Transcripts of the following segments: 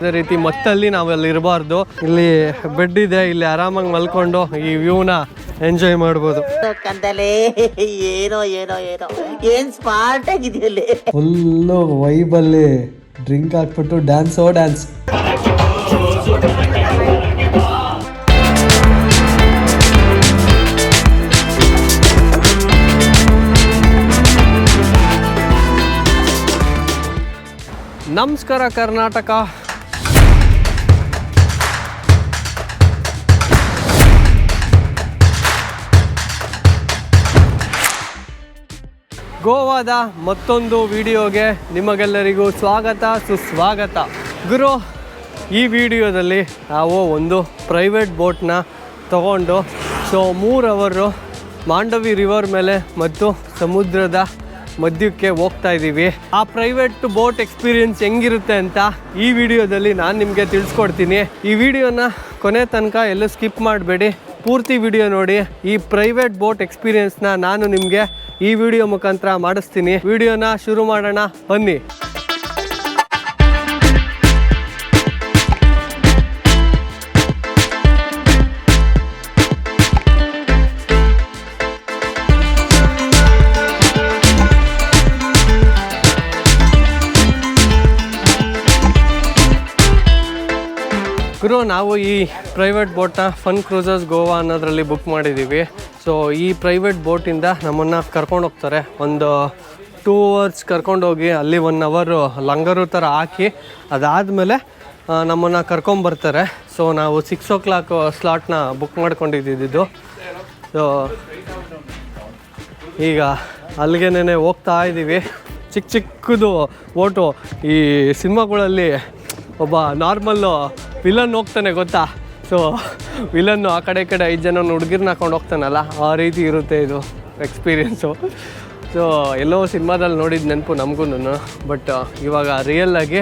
ಅದೇ ರೀತಿ ಮತ್ತಲ್ಲಿ ಅಲ್ಲಿ ಇರಬಾರ್ದು. ಇಲ್ಲಿ ಬೆಡ್ ಇದೆ ಇಲ್ಲಿ ಆರಾಮಾಗಿ ಮಲ್ಕೊಂಡು ಈ ವ್ಯೂನ ಎಂಜಾಯ್ ಮಾಡ್ಬೋದು. ಕಂದಲೇ ಏನೋ ಏನೋ ಏನೋ ಏನ್ ಸ್ಮಾರ್ಟ್ ಆಗಿದೆಯಲ್ಲಿ ಫುಲ್ಲು ವೈಬಲ್ಲಿ ಡ್ರಿಂಕ್ ಹಾಕ್ಬಿಟ್ಟು ಓ ಡ್ಯಾನ್ಸ್ ನಮಸ್ಕಾರ ಕರ್ನಾಟಕ. ಗೋವಾದ ಮತ್ತೊಂದು ವಿಡಿಯೋಗೆ ನಿಮಗೆಲ್ಲರಿಗೂ ಸ್ವಾಗತ, ಸುಸ್ವಾಗತ. ಗುರು, ಈ ವಿಡಿಯೋದಲ್ಲಿ ನಾವು ಒಂದು ಪ್ರೈವೇಟ್ ಬೋಟ್ನ ತಗೊಂಡು ಸೊ ಮೂರು ಅವರು ಮಾಂಡವಿ ರಿವರ್ ಮೇಲೆ ಮತ್ತು ಸಮುದ್ರದ ಮಧ್ಯಕ್ಕೆ ಹೋಗ್ತಾ ಇದ್ದೀವಿ. ಆ ಪ್ರೈವೇಟ್ ಬೋಟ್ ಎಕ್ಸ್ಪೀರಿಯನ್ಸ್ ಹೆಂಗಿರುತ್ತೆ ಅಂತ ಈ ವಿಡಿಯೋದಲ್ಲಿ ನಾನು ನಿಮಗೆ ತಿಳಿಸ್ಕೊಡ್ತೀನಿ. ಈ ವಿಡಿಯೋನ ಕೊನೆ ತನಕ ಎಲ್ಲೂ ಸ್ಕಿಪ್ ಮಾಡಬೇಡಿ. ಪೂರ್ತಿ ವಿಡಿಯೋ ನೋಡಿ. ಈ ಪ್ರೈವೇಟ್ ಬೋಟ್ ಎಕ್ಸ್ಪೀರಿಯನ್ಸ್ನ ನಾನು ನಿಮಗೆ ಈ ವಿಡಿಯೋ ಮುಖಾಂತರ ಮಾಡಿಸ್ತೀನಿ. ವಿಡಿಯೋನ ಶುರು ಮಾಡೋಣ. ಬನ್ನಿ. ಗುರು ನಾವು ಈ ಪ್ರೈವೇಟ್ ಬೋಟ್ನ ಫನ್ ಕ್ರೂಸರ್ಸ್ ಗೋವಾ ಅನ್ನೋದ್ರಲ್ಲಿ ಬುಕ್ ಮಾಡಿದ್ದೀವಿ ಸೊ ಈ ಪ್ರೈವೇಟ್ ಬೋಟಿಂದ ನಮ್ಮನ್ನು ಕರ್ಕೊಂಡು ಹೋಗ್ತಾರೆ. ಒಂದು ಟೂ ಅವರ್ಸ್ ಕರ್ಕೊಂಡೋಗಿ ಅಲ್ಲಿ ಒನ್ ಅವರು ಲಂಗರು ಥರ ಹಾಕಿ ಅದಾದಮೇಲೆ ನಮ್ಮನ್ನು ಕರ್ಕೊಂಬರ್ತಾರೆ ಸೊ ನಾವು ಸಿಕ್ಸ್ ಓ ಕ್ಲಾಕ್ ಸ್ಲಾಟ್ನ ಬುಕ್ ಮಾಡ್ಕೊಂಡಿದ್ದಿದ್ದು. ಸೊ ಈಗ ಅಲ್ಲಿಗೆನೇ ಹೋಗ್ತಾ ಇದ್ದೀವಿ ಚಿಕ್ಕ ಚಿಕ್ಕದು ಓಟು ಈ ಸಿನಿಮಾಗಳಲ್ಲಿ ಒಬ್ಬ ನಾರ್ಮಲ್ಲು ವಿಲನ್ ಹೋಗ್ತಾನೆ ಗೊತ್ತಾ? ಸೊ ವಿಲನ್ನು ಆ ಕಡೆ ಕಡೆ ಐದು ಜನ ಹುಡುಗಿರ್ನ ಹಾಕೊಂಡು ಹೋಗ್ತಾನಲ್ಲ, ಆ ರೀತಿ ಇರುತ್ತೆ ಇದು ಎಕ್ಸ್ಪೀರಿಯೆನ್ಸು ಸೊ ಎಲ್ಲೋ ಸಿನಿಮಾದಲ್ಲಿ ನೋಡಿದ ನೆನಪು ನಮಗೂ ಬಟ್ ಇವಾಗ ರಿಯಲ್ಲಾಗಿ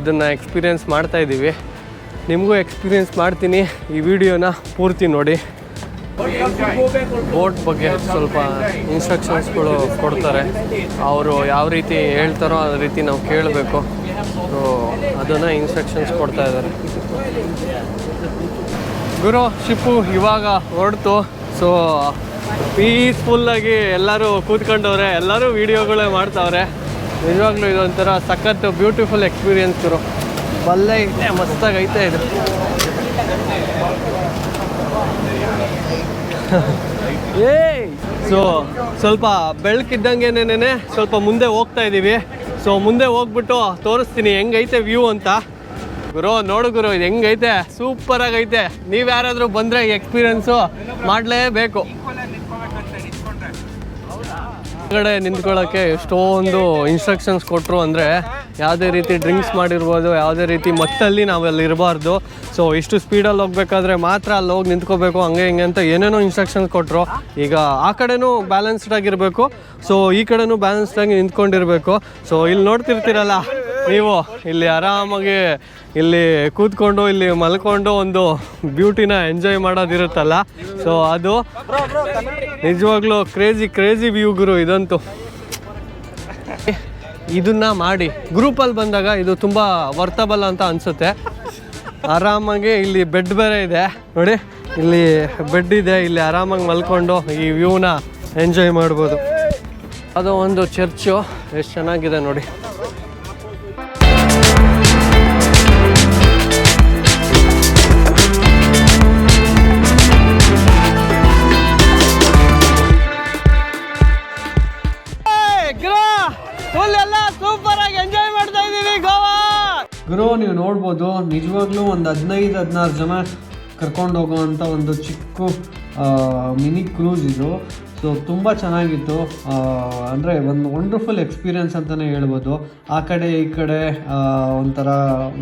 ಇದನ್ನು ಎಕ್ಸ್ಪೀರಿಯೆನ್ಸ್ ಮಾಡ್ತಾ ಇದ್ದೀವಿ ನಿಮಗೂ ಎಕ್ಸ್ಪೀರಿಯೆನ್ಸ್ ಮಾಡ್ತೀನಿ, ಈ ವಿಡಿಯೋನ ಪೂರ್ತಿ ನೋಡಿ. ಬೋಟ್ ಬಗ್ಗೆ ಸ್ವಲ್ಪ ಇನ್ಸ್ಟ್ರಕ್ಷನ್ಸ್ಗಳು ಕೊಡ್ತಾರೆ. ಅವರು ಯಾವ ರೀತಿ ಹೇಳ್ತಾರೋ ಆ ರೀತಿ ನಾವು ಕೇಳಬೇಕು. ಸೊ ಅದನ್ನು ಇನ್ಸ್ಟ್ರಕ್ಷನ್ಸ್ ಕೊಡ್ತಾ ಇದ್ದಾರೆ. ಗುರು ಶಿಪ್ಪು ಇವಾಗ ಹೊರಡ್ತು ಸೊ ಪೀಸ್ಫುಲ್ಲಾಗಿ ಎಲ್ಲರೂ ಕೂತ್ಕೊಂಡವ್ರೆ, ಎಲ್ಲರೂ ವೀಡಿಯೋಗಳೇ ಮಾಡ್ತಾವ್ರೆ. ನಿಜವಾಗ್ಲೂ ಇದೊಂಥರ ಸಖತ್ ಬ್ಯೂಟಿಫುಲ್ ಎಕ್ಸ್ಪೀರಿಯನ್ಸ್ ಗುರು. ಬಲ್ಲೆ ಐತೆ ಮಸ್ತಾಗಿ ಐತೆ ಇದು. ಏಯ್! ಸೊ ಸ್ವಲ್ಪ ಬೆಳಕಿದ್ದಂಗೆನೇನೆ ಸ್ವಲ್ಪ ಮುಂದೆ ಹೋಗ್ತಾ ಇದ್ದೀವಿ ಸೊ ಮುಂದೆ ಹೋಗ್ಬಿಟ್ಟು ತೋರಿಸ್ತೀನಿ ಹೆಂಗೈತೆ ವ್ಯೂ ಅಂತ. ಗುರು, ನೋಡು ಗುರು, ಇದು ಹೆಂಗೈತೆ? ಸೂಪರ್ ಆಗೈತೆ. ನೀವು ಯಾರಾದರೂ ಬಂದರೆ ಎಕ್ಸ್ಪೀರಿಯನ್ಸು ಮಾಡಲೇಬೇಕು. ಹೊರಗಡೆ ನಿಂತ್ಕೊಳ್ಳೋಕ್ಕೆ ಎಷ್ಟೊಂದು ಇನ್ಸ್ಟ್ರಕ್ಷನ್ಸ್ ಕೊಟ್ಟರು ಅಂದರೆ ಯಾವುದೇ ರೀತಿ ಡ್ರಿಂಕ್ಸ್ ಮಾಡಿರ್ಬೋದು, ಯಾವುದೇ ರೀತಿ ಮತ್ತಲ್ಲಿ ನಾವಲ್ಲಿ ಇರಬಾರ್ದು. ಸೊ ಇಷ್ಟು ಸ್ಪೀಡಲ್ಲಿ ಹೋಗ್ಬೇಕಾದ್ರೆ ಮಾತ್ರ ಅಲ್ಲಿ ಹೋಗಿ ನಿಂತ್ಕೋಬೇಕು, ಹಂಗೆ ಹಿಂಗೆ ಅಂತ ಏನೇನೋ ಇನ್ಸ್ಟ್ರಕ್ಷನ್ಸ್ ಕೊಟ್ಟರು ಈಗ ಆ ಕಡೆನೂ ಬ್ಯಾಲೆನ್ಸ್ಡ್ ಆಗಿರಬೇಕು. ಸೊ ಈ ಕಡೆನೂ ಬ್ಯಾಲೆನ್ಸ್ಡ್ ಆಗಿ ನಿಂತ್ಕೊಂಡಿರಬೇಕು. ಸೊ ಇಲ್ಲಿ ನೋಡ್ತಿರ್ತೀರಲ್ಲ ನೀವು ಇಲ್ಲಿ ಆರಾಮಾಗಿ ಇಲ್ಲಿ ಕೂತ್ಕೊಂಡು, ಇಲ್ಲಿ ಮಲ್ಕೊಂಡು ಒಂದು ಬ್ಯೂಟಿನ ಎಂಜಾಯ್ ಮಾಡೋದಿರುತ್ತಲ್ಲ. ಸೊ ಅದು ನಿಜವಾಗ್ಲೂ ಕ್ರೇಜಿ ಕ್ರೇಜಿ ವ್ಯೂ ಗುರು ಇದಂತೂ. ಇದನ್ನ ಮಾಡಿ ಗ್ರೂಪಲ್ಲಿ ಬಂದಾಗ ಇದು ತುಂಬ ವರ್ತಬಲ್ ಅಂತ ಅನಿಸುತ್ತೆ. ಆರಾಮಾಗಿ ಇಲ್ಲಿ ಬೆಡ್ ಬೇರೆ ಇದೆ. ನೋಡಿ, ಇಲ್ಲಿ ಬೆಡ್ ಇದೆ, ಇಲ್ಲಿ ಆರಾಮಾಗಿ ಮಲ್ಕೊಂಡು ಈ ವ್ಯೂನ ಎಂಜಾಯ್ ಮಾಡ್ಬೋದು. ಅದು ಒಂದು ಚರ್ಚು, ಎಷ್ಟು ಚೆನ್ನಾಗಿದೆ ನೋಡಿ. ಒಂದು ಹದಿನೈದು ಹದಿನಾರು ಜನ ಕರ್ಕೊಂಡು ಹೋಗೋವಂಥ ಒಂದು ಚಿಕ್ಕ ಮಿನಿ ಕ್ರೂಸ್ ಇದು. ಸೊ ತುಂಬ ಚೆನ್ನಾಗಿತ್ತು. ಅಂದರೆ ಒಂದು ವಂಡರ್ಫುಲ್ ಎಕ್ಸ್ಪೀರಿಯನ್ಸ್ ಅಂತಲೇ ಹೇಳ್ಬೋದು. ಆ ಕಡೆ ಈ ಕಡೆ ಒಂಥರ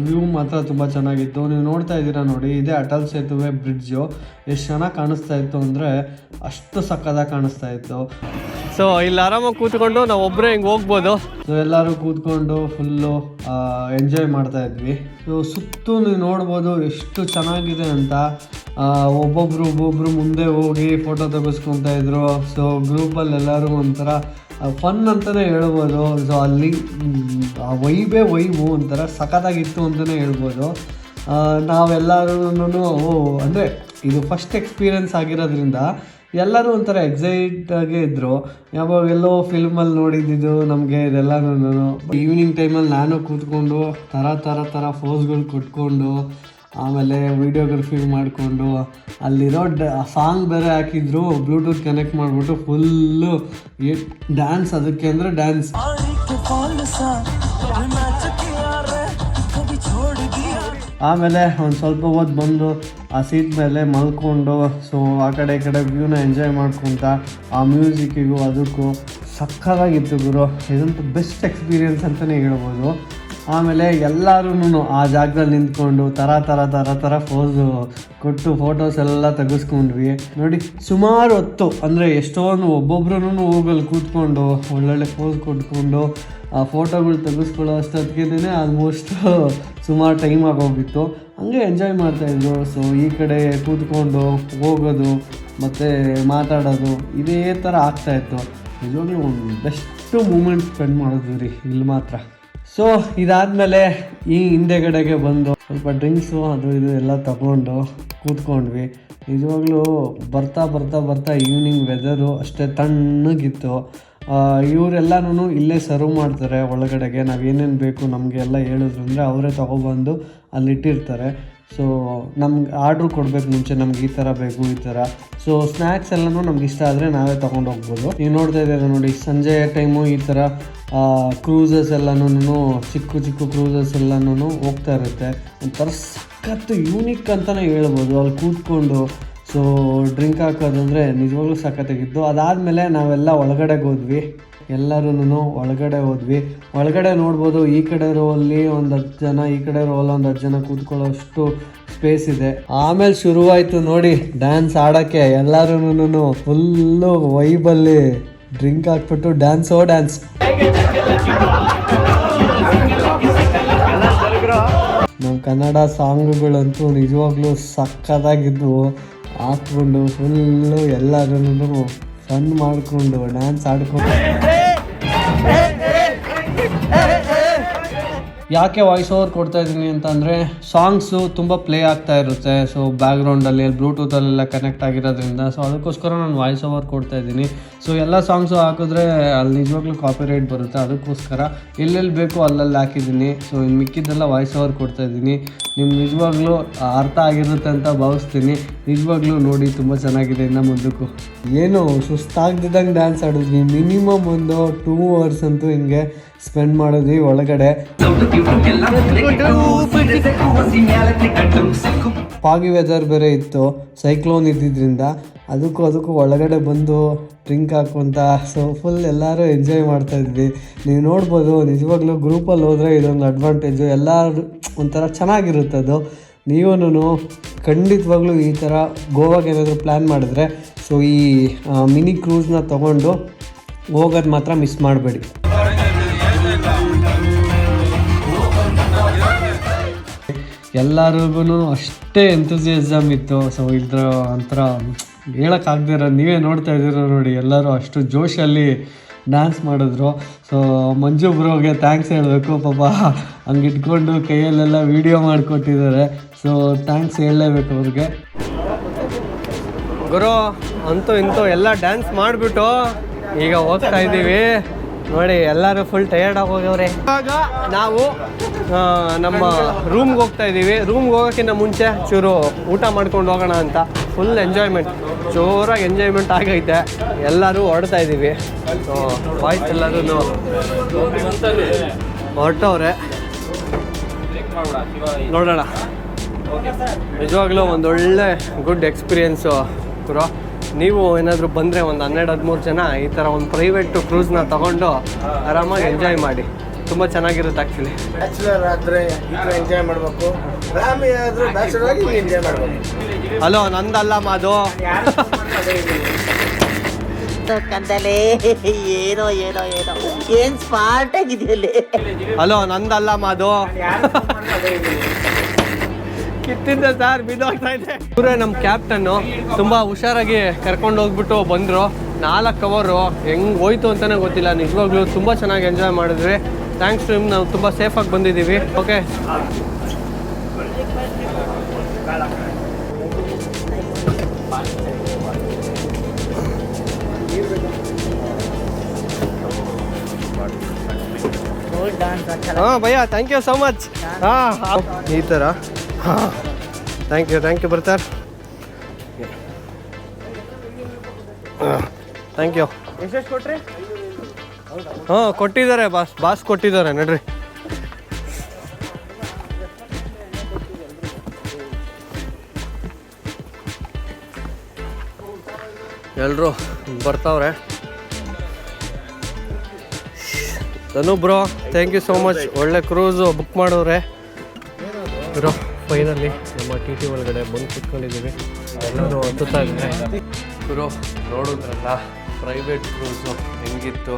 ವ್ಯೂ ಮಾತ್ರ ತುಂಬ ಚೆನ್ನಾಗಿತ್ತು. ನೀವು ನೋಡ್ತಾ ಇದ್ದೀರಾ ನೋಡಿ ಇದೇ ಅಟಲ್ ಸೇತುವೆ ಬ್ರಿಡ್ಜು ಎಷ್ಟು ಚೆನ್ನಾಗಿ ಕಾಣಿಸ್ತಾ ಇತ್ತು ಅಂದರೆ ಅಷ್ಟು ಸಕ್ಕದಾಗಿ ಕಾಣಿಸ್ತಾ ಇತ್ತು. ಸೊ ಇಲ್ಲಿ ಆರಾಮಾಗಿ ಕೂತ್ಕೊಂಡು ನಾವು ಒಬ್ಬರೇ ಹಿಂಗೆ ಹೋಗ್ಬೋದು. ಸೊ ಎಲ್ಲರೂ ಕೂತ್ಕೊಂಡು ಫುಲ್ಲು ಎಂಜಾಯ್ ಮಾಡ್ತಾ ಇದ್ವಿ. ಸೊ ಸುತ್ತು ನೀವು ನೋಡ್ಬೋದು ಎಷ್ಟು ಚೆನ್ನಾಗಿದೆ ಅಂತ. ಒಬ್ಬೊಬ್ರು ಒಬ್ಬೊಬ್ರು ಮುಂದೆ ಹೋಗಿ ಫೋಟೋ ತೆಗೆಸ್ಕೊತಾ ಇದ್ರು. ಸೊ ಗ್ರೂಪಲ್ಲಿ ಎಲ್ಲರೂ ಒಂಥರ ಫನ್ ಅಂತಲೇ ಹೇಳ್ಬೋದು. ಸೊ ಅಲ್ಲಿ, ಆ ವೈಬೇ ವೈಬು ಒಂಥರ ಸಖತ್ತಾಗಿತ್ತು ಅಂತಲೇ ಹೇಳ್ಬೋದು. ನಾವೆಲ್ಲರೂ ಅಂದರೆ ಇದು ಫಸ್ಟ್ ಎಕ್ಸ್ಪೀರಿಯನ್ಸ್ ಆಗಿರೋದ್ರಿಂದ ಎಲ್ಲರೂ ಒಂಥರ ಎಕ್ಸೈಟಾಗೇ ಇದ್ದರು ಯಾವಾಗೆಲ್ಲೋ ಫಿಲ್ಮಲ್ಲಿ ನೋಡಿದ್ದಿದ್ದು ನಮಗೆ ಇದೆಲ್ಲನೂ ಈವ್ನಿಂಗ್ ಟೈಮಲ್ಲಿ ನಾನು ಕೂತ್ಕೊಂಡು, ಥರ ಥರ ಥರ ಫೋಸ್ಗಳು ಕೊಟ್ಕೊಂಡು ಆಮೇಲೆ ವೀಡಿಯೋಗ್ರಫಿ ಮಾಡಿಕೊಂಡು, ಅಲ್ಲಿರೋ ಡ ಸಾಂಗ್ ಬೇರೆ ಹಾಕಿದ್ರು ಬ್ಲೂಟೂತ್ ಕನೆಕ್ಟ್ ಮಾಡಿಬಿಟ್ಟು ಫುಲ್ಲು ಡ್ಯಾನ್ಸ್ ಅದಕ್ಕೆ ಅಂದರೆ ಡ್ಯಾನ್ಸ್ ಆಮೇಲೆ ಒಂದು ಸ್ವಲ್ಪ ಹೊತ್ತು ಬಂದು, ಆ ಸೀಟ್ ಮೇಲೆ ಮಲ್ಕೊಂಡು ಸೊ ಆ ಕಡೆ ಈ ಕಡೆ ವ್ಯೂನ ಎಂಜಾಯ್ ಮಾಡ್ಕೊತ, ಆ ಮ್ಯೂಸಿಕ್ಕಿಗೂ ಅದಕ್ಕೂ ಸಕ್ಕತ್ತಾಗಿತ್ತು ಗುರು. ಇದಂತೂ ಬೆಸ್ಟ್ ಎಕ್ಸ್ಪೀರಿಯನ್ಸ್ ಅಂತಲೇ ಹೇಳ್ಬೋದು. ಆಮೇಲೆ ಎಲ್ಲರೂ ಆ ಜಾಗದಲ್ಲಿ ನಿಂತ್ಕೊಂಡು ಥರ ಥರ ಥರ ಥರ ಫೋಸು ಕೊಟ್ಟು ಫೋಟೋಸ್ ಎಲ್ಲ ತೆಗೆಸ್ಕೊಂಡ್ವಿ. ನೋಡಿ, ಸುಮಾರು ಹೊತ್ತು, ಅಂದರೆ ಎಷ್ಟೊಂದು ಒಬ್ಬೊಬ್ರು ಹೋಗಲ್ಲಿ ಕೂತ್ಕೊಂಡು, ಒಳ್ಳೊಳ್ಳೆ ಫೋಸ್ ಕೊಟ್ಕೊಂಡು, ಆ ಫೋಟೋಗಳು ತೆಗೆಸ್ಕೊಳ್ಳೋ ಅಷ್ಟೊತ್ತಿಗೆ ಆಲ್ಮೋಸ್ಟ್ ಸುಮಾರು ಟೈಮ್ ಆಗೋಗಿತ್ತು ಹಂಗೆ ಎಂಜಾಯ್ ಮಾಡ್ತಾಯಿದ್ರು ಸೊ ಈ ಕಡೆ ಕೂತ್ಕೊಂಡು ಹೋಗೋದು, ಮತ್ತು ಮಾತಾಡೋದು, ಇದೇ ಥರ ಆಗ್ತಾಯಿತ್ತು ನಿಜವಾಗ್ಲೂ ಒಂದು ಬೆಸ್ಟು ಮೂಮೆಂಟ್ ಸ್ಪೆಂಡ್ ಮಾಡಿದ್ವಿ ರೀ, ಇಲ್ಲಿ ಮಾತ್ರ. ಸೊ ಇದಾದಮೇಲೆ ಈ ಹಿಂದೆಗಡೆಗೆ ಬಂದು ಸ್ವಲ್ಪ ಡ್ರಿಂಕ್ಸು ಅದು ಇದು ಎಲ್ಲ ತಗೊಂಡು ಕೂತ್ಕೊಂಡ್ವಿ. ನಿಜವಾಗ್ಲೂ ಬರ್ತಾ ಬರ್ತಾ ಬರ್ತಾ ಈವ್ನಿಂಗ್ ವೆದರು ಅಷ್ಟೇ ತಣ್ಣಗಿತ್ತು. ಇವರೆಲ್ಲನೂ ಇಲ್ಲೇ ಸರ್ವ್ ಮಾಡ್ತಾರೆ ಒಳಗಡೆಗೆ. ನಾವೇನೇನು ಬೇಕು ನಮಗೆ ಎಲ್ಲ ಹೇಳಿದ್ರಂದರೆ ಅವರೇ ತೊಗೊಬಂದು ಅಲ್ಲಿ ಇಟ್ಟಿರ್ತಾರೆ ಸೊ ನಮ್ಗೆ ಆರ್ಡ್ರ್ ಕೊಡಬೇಕು ಮುಂಚೆ, ನಮ್ಗೆ ಈ ಥರ ಬೇಕು, ಈ ಥರ ಸೊ ಸ್ನ್ಯಾಕ್ಸ್ ಎಲ್ಲನೂ ನಮ್ಗೆ ಇಷ್ಟ ಆದರೆ ನಾವೇ ತೊಗೊಂಡು ಹೋಗ್ಬೋದು. ನೀವು ನೋಡ್ತಾ ಇದ್ದೀರ ನೋಡಿ, ಸಂಜೆ ಟೈಮು ಈ ಥರ ಕ್ರೂಸಸ್ ಎಲ್ಲನೂ ಚಿಕ್ಕ ಚಿಕ್ಕ ಕ್ರೂಸಸ್ ಎಲ್ಲನೂ ಹೋಗ್ತಾ ಇರುತ್ತೆ. ಒಂಥರ ಸಖತ್ತು ಯೂನಿಕ್ ಅಂತಲೇ ಹೇಳ್ಬೋದು. ಅಲ್ಲಿ ಕೂತ್ಕೊಂಡು ಸೊ ಡ್ರಿಂಕ್ ಹಾಕೋದಂದರೆ ನಿಜವಾಗ್ಲೂ ಸಖತ್ತಾಗಿತ್ತು. ಅದಾದಮೇಲೆ ನಾವೆಲ್ಲ ಒಳಗಡೆಗೆ ಹೋದ್ವಿ. ಎಲ್ಲರೂ ಒಳಗಡೆ ಹೋದ್ವಿ. ಒಳಗಡೆ ನೋಡ್ಬೋದು ಈ ಕಡೆ ರೋಲ್ಲಿ ಒಂದು ಹತ್ತು ಜನ, ಈ ಕಡೆ ರೋಲ್ ಒಂದು ಹತ್ತು ಜನ ಕೂತ್ಕೊಳ್ಳೋಷ್ಟು ಸ್ಪೇಸ್ ಇದೆ. ಆಮೇಲೆ ಶುರುವಾಯಿತು ನೋಡಿ ಡ್ಯಾನ್ಸ್ ಆಡೋಕ್ಕೆ. ಎಲ್ಲರೂ ಫುಲ್ಲು ವೈಬಲ್ಲಿ ಡ್ರಿಂಕ್ ಹಾಕ್ಬಿಟ್ಟು ಓ ಡ್ಯಾನ್ಸ್ ನಮ್ಮ ಕನ್ನಡ ಸಾಂಗ್ಗಳಂತೂ ನಿಜವಾಗ್ಲೂ ಸಕ್ಕತ್ತಾಗಿದ್ವು. ಹಾಕ್ಕೊಂಡು ಫುಲ್ಲು ಎಲ್ಲರೂ ಫನ್ ಮಾಡಿಕೊಂಡು ಡ್ಯಾನ್ಸ್ ಆಡ್ಕೊಂಡು ಯಾಕೆ ವಾಯ್ಸ್ ಓವರ್ ಕೊಡ್ತಾ ಇದ್ದೀನಿ ಅಂತ ಅಂದರೆ ಸಾಂಗ್ಸು ತುಂಬ ಪ್ಲೇ ಆಗ್ತಾ ಇರುತ್ತೆ. ಸೊ ಬ್ಯಾಕ್ಗ್ರೌಂಡಲ್ಲಿ ಬ್ಲೂಟೂತಲ್ಲೆಲ್ಲ ಕನೆಕ್ಟ್ ಆಗಿರೋದ್ರಿಂದ. ಸೊ ಅದಕ್ಕೋಸ್ಕರ ನಾನು ವಾಯ್ಸ್ ಓವರ್ ಕೊಡ್ತಾ ಇದ್ದೀನಿ. ಸೊ ಎಲ್ಲ ಸಾಂಗ್ಸು ಹಾಕಿದ್ರೆ ಅಲ್ಲಿ ನಿಜವಾಗ್ಲೂ ಕಾಪಿರೈಟ್ ಬರುತ್ತೆ. ಅದಕ್ಕೋಸ್ಕರ ಎಲ್ಲೆಲ್ಲಿ ಬೇಕೋ ಅಲ್ಲಲ್ಲಿ ಹಾಕಿದ್ದೀನಿ. ಸೊ ಇನ್ನು ಮಿಕ್ಕಿದ್ದೆಲ್ಲ ವಾಯ್ಸ್ ಓವರ್ ಕೊಡ್ತಾ ಇದ್ದೀನಿ. ನಿಮ್ಗೆ ನಿಜವಾಗ್ಲೂ ಅರ್ಥ ಆಗಿರುತ್ತೆ ಅಂತ ಭಾವಿಸ್ತೀನಿ. ನಿಜವಾಗ್ಲೂ ನೋಡಿ ತುಂಬ ಚೆನ್ನಾಗಿದೆ ಇನ್ನು ಮುಂದಕ್ಕೂ. ಏನು, ಸುಸ್ತಾಗ್ದಿದ್ದಂಗೆ ಡ್ಯಾನ್ಸ್ ಆಡಿದ್ವಿ. ಮಿನಿಮಮ್ ಒಂದು ಟೂ ಅವರ್ಸ್ ಅಂತೂ ಹಿಂಗೆ ಸ್ಪೆಂಡ್ ಮಾಡಿದ್ವಿ ಒಳಗಡೆ. ಪಾಗಿ ವೆದರ್ ಬೇರೆ ಇತ್ತು ಸೈಕ್ಲೋನ್ ಇದ್ದಿದ್ದರಿಂದ ಅದಕ್ಕೂ ಅದಕ್ಕೂ ಒಳಗಡೆ ಬಂದು ಡ್ರಿಂಕ್ ಹಾಕೊಂತ ಸೊ ಫುಲ್ ಎಲ್ಲರೂ ಎಂಜಾಯ್ ಮಾಡ್ತಾ ಇದ್ವಿ. ನೀವು ನೋಡ್ಬೋದು, ನಿಜವಾಗ್ಲೂ ಗ್ರೂಪಲ್ಲಿ ಹೋದರೆ ಇದೊಂದು ಅಡ್ವಾಂಟೇಜು ಎಲ್ಲರೂ ಒಂಥರ ಚೆನ್ನಾಗಿರುತ್ತೆ ಅದು. ನೀವೂ ಖಂಡಿತವಾಗ್ಲೂ ಈ ಥರ ಗೋವಾಗೆ ಏನಾದರೂ ಪ್ಲ್ಯಾನ್ ಮಾಡಿದ್ರೆ ಸೊ ಈ ಮಿನಿ ಕ್ರೂಸ್ನ ತೊಗೊಂಡು ಹೋಗೋದು ಮಾತ್ರ ಮಿಸ್ ಮಾಡಬೇಡಿ. ಎಲ್ಲರಿಗೂ ಅಷ್ಟೇ ಎಂಥೂಸಿಯಸಮ್ ಇತ್ತು. ಸೊ ಇದ್ರ ಒಂಥರ ಹೇಳೋಕ್ಕಾಗದೇ ಇರೋ ನೀವೇ ನೋಡ್ತಾ ಇದ್ದೀರ ನೋಡಿ, ಎಲ್ಲರೂ ಅಷ್ಟು ಜೋಶಲ್ಲಿ ಡ್ಯಾನ್ಸ್ ಮಾಡಿದ್ರು. ಸೊ ಮಂಜು ಬ್ರೋಗೆ ಥ್ಯಾಂಕ್ಸ್ ಹೇಳಬೇಕು, ಪಾಪ ಹಂಗೆ ಇಟ್ಕೊಂಡು ಕೈಯಲ್ಲೆಲ್ಲ ವೀಡಿಯೋ ಮಾಡಿಕೊಟ್ಟಿದ್ದಾರೆ. ಸೊ ಥ್ಯಾಂಕ್ಸ್ ಹೇಳಲೇಬೇಕು ಅವ್ರಿಗೆ. ಗುರು, ಅಂತೂ ಇಂತೂ ಎಲ್ಲ ಡ್ಯಾನ್ಸ್ ಮಾಡಿಬಿಟ್ಟು ಈಗ ಹೋಗ್ತಾ ಇದ್ದೀವಿ. ನೋಡಿ, ಎಲ್ಲರೂ ಫುಲ್ ಟಯರ್ಡ್ ಆಗಿ ಹೋಗವ್ರೆ ಇವಾಗ ನಾವು ನಮ್ಮ ರೂಮ್ಗೆ ಹೋಗ್ತಾ ಇದ್ದೀವಿ. ರೂಮ್ಗೆ ಹೋಗೋಕ್ಕಿಂತ ಮುಂಚೆ ಚೂರು ಊಟ ಮಾಡ್ಕೊಂಡು ಹೋಗೋಣ ಅಂತ. ಫುಲ್ ಎಂಜಾಯ್ಮೆಂಟ್ ಜೋರಾಗಿ ಎಂಜಾಯ್ಮೆಂಟ್ ಆಗೈತೆ. ಎಲ್ಲರೂ ಹೊಡ್ತಾ ಇದ್ದೀವಿ. ಬಾಯ್ಸ್ ಎಲ್ಲರೂ ಹೊರಟವ್ರೆ. ನೋಡೋಣ. ನಿಜವಾಗ್ಲೂ ಒಂದೊಳ್ಳೆ ಗುಡ್ ಎಕ್ಸ್ಪೀರಿಯೆನ್ಸು ಗುರು. ನೀವು ಏನಾದರೂ ಬಂದರೆ ಒಂದು ಹನ್ನೆರಡು ಹದಿಮೂರು ಜನ ಈ ಥರ ಒಂದು ಪ್ರೈವೇಟ್ ಕ್ರೂಸ್ನ ತಗೊಂಡು ಆರಾಮಾಗಿ ಎಂಜಾಯ್ ಮಾಡಿ. ತುಂಬ ಚೆನ್ನಾಗಿರುತ್ತೆ ಆ್ಯಕ್ಚುಲಿ ಬ್ಯಾಚುಲರ್ ಆದರೆ ಎಂಜಾಯ್ ಮಾಡಬೇಕು. ರಾಮಿ ಆದರೂ ಬ್ಯಾಚುಲರ್ ಆಗಿ ಎಂಜಾಯ್ ಮಾಡಬೇಕು. ಹಲೋ ನಂದಲ್ಲ ಮಾದು ಏನೋ ಏನೋ ಏನೋ. ಏನ್ ಸ್ಮಾರ್ಟ್ ಆಗಿದೆಯಲ್ಲಿ. ಹಲೋ ನಂದಲ್ಲ ಮಾದು ಕಿತ್ತಿದ್ದೆ ಸರ್ ಬಿದ್ದೋಗ್ತಾ ಇದೆ. ಇವರೇ ನಮ್ಮ ಕ್ಯಾಪ್ಟನ್ನು ತುಂಬ ಹುಷಾರಾಗಿ ಕರ್ಕೊಂಡು ಹೋಗ್ಬಿಟ್ಟು ಬಂದರು. ನಾಲ್ಕು ಅವರು ಹೆಂಗೆ ಹೋಯ್ತು ಅಂತಲೇ ಗೊತ್ತಿಲ್ಲ. ನಿಜವಾಗ್ಲೂ ತುಂಬ ಚೆನ್ನಾಗಿ ಎಂಜಾಯ್ ಮಾಡಿದ್ವಿ ಥ್ಯಾಂಕ್ಸ್ ಟು ಹಿಮ್ ನಾವು ತುಂಬ ಸೇಫಾಗಿ ಬಂದಿದ್ದೀವಿ. ಓಕೆ ಹಾಂ ಭಯ್ಯ ಥ್ಯಾಂಕ್ ಯು ಸೋ ಮಚ್ ಹಾಂ ಈ ಥರ ಹಾಂ. ಥ್ಯಾಂಕ್ ಯು ಥ್ಯಾಂಕ್ ಯು ಬರ್ತಾರ್ ಥ್ಯಾಂಕ್ ಯು ಎಷ್ಟೆಷ್ಟು ಕೊಟ್ರಿ? ಹ್ಞೂ ಕೊಟ್ಟಿದ್ದಾರೆ ಬಾಸ್ ಬಾಸ್ ಕೊಟ್ಟಿದ್ದಾರೆ ನಡ್ರಿ. ಎಲ್ಲರೂ ಬರ್ತಾವ್ರೆ? Dhanu bro thank you so much ಒಳ್ಳೆ ಕ್ರೂಸು ಬುಕ್ ಮಾಡೋರೆ. ಬ್ರೋ ಫೈನಲಿ ನಮ್ಮ ಟಿ ಟಿ ಒಳಗಡೆ ಬಂದು ಕುತ್ಕೊಂಡಿದ್ದೀವಿ. ಎಲ್ಲರೂ ಅದ್ಭುತ ಇದ್ದಾರೆ ಬ್ರೋ ನೋಡಿದ್ರಲ್ಲ ಪ್ರೈವೇಟ್ ಕ್ರೂಸು ಹೆಂಗಿತ್ತು?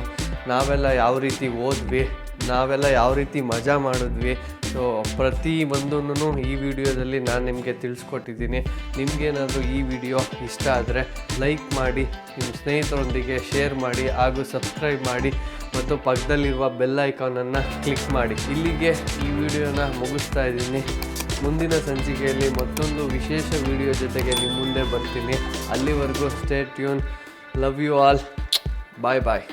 ನಾವೆಲ್ಲ ಯಾವ ರೀತಿ ಓದ್ವಿ? ನಾವೆಲ್ಲ ಯಾವ ರೀತಿ ಮಜಾ ಮಾಡಿದ್ವಿ? ಸೊ ಪ್ರತಿ ಒಂದನ್ನು ಈ ವಿಡಿಯೋದಲ್ಲಿ ನಾನು ನಿಮಗೆ ತಿಳಿಸ್ಕೊಟ್ಟಿದ್ದೀನಿ. ನಿಮಗೇನಾದರೂ ಈ ವಿಡಿಯೋ ಇಷ್ಟ ಆದರೆ ಲೈಕ್ ಮಾಡಿ ನಿಮ್ಮ ಸ್ನೇಹಿತರೊಂದಿಗೆ ಶೇರ್ ಮಾಡಿ, ಹಾಗೂ ಸಬ್ಸ್ಕ್ರೈಬ್ ಮಾಡಿ, ಮತ್ತು ಪಕ್ಕದಲ್ಲಿರುವ ಬೆಲ್ ಐಕಾನನ್ನು ಕ್ಲಿಕ್ ಮಾಡಿ. ಇಲ್ಲಿಗೆ ಈ ವಿಡಿಯೋನ ಮುಗಿಸ್ತಾ ಇದ್ದೀನಿ. ಮುಂದಿನ ಸಂಚಿಕೆಯಲ್ಲಿ ಮತ್ತೊಂದು ವಿಶೇಷ ವಿಡಿಯೋ ಜೊತೆಗೆ ನಿಮ್ಮ ಮುಂದೆ ಬರ್ತೀನಿ. ಅಲ್ಲಿವರೆಗೂ stay tune love you all bye bye